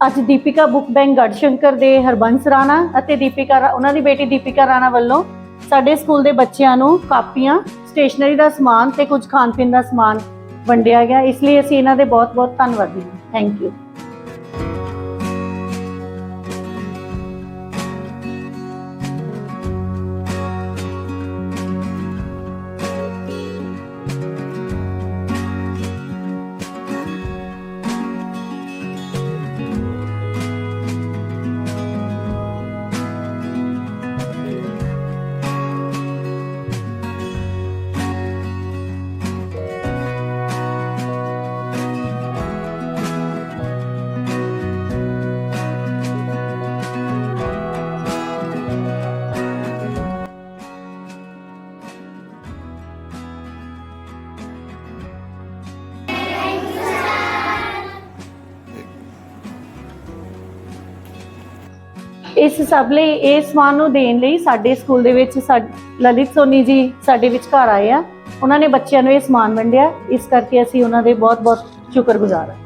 ਅੱਜ Deepika book bank Garhshankar ਦੇ ਹਰਬੰਸ ਰਾਣਾ ਅਤੇ ਦੀਪਿਕਾ ਰਾ- ਉਹਨਾਂ ਦੀ ਬੇਟੀ ਦੀਪਿਕਾ ਰਾਣਾ ਵੱਲੋਂ ਸਾਡੇ ਸਕੂਲ ਦੇ ਬੱਚਿਆਂ ਨੂੰ ਕਾਪੀਆਂ, ਸਟੇਸ਼ਨਰੀ ਦਾ ਸਮਾਨ ਤੇ ਕੁਝ ਖਾਣ ਪੀਣ ਦਾ ਸਮਾਨ ਵੰਡਿਆ ਗਿਆ। ਇਸ ਲਈ ਅਸੀਂ ਇਹਨਾਂ ਦੇ ਬਹੁਤ-ਬਹੁਤ ਧੰਨਵਾਦੀ ਹਾਂ। ਥੈਂਕ ਯੂ ਇਸ ਸਭ ਲਈ, ਇਹ ਸਮਾਨ ਨੂੰ ਦੇਣ ਲਈ ਸਾਡੇ ਸਕੂਲ ਦੇ ਵਿੱਚ ਸਾ- ਲਲਿਤ ਸੋਨੀ ਜੀ ਸਾਡੇ ਵਿੱਚ ਘਰ ਆਏ ਆ। ਉਹਨਾਂ ਨੇ ਬੱਚਿਆਂ ਨੂੰ ਇਹ ਸਮਾਨ ਵੰਡਿਆ। ਇਸ ਕਰਕੇ ਅਸੀਂ ਉਹਨਾਂ ਦੇ ਬਹੁਤ-ਬਹੁਤ ਸ਼ੁਕਰਗੁਜ਼ਾਰ ਹਾਂ।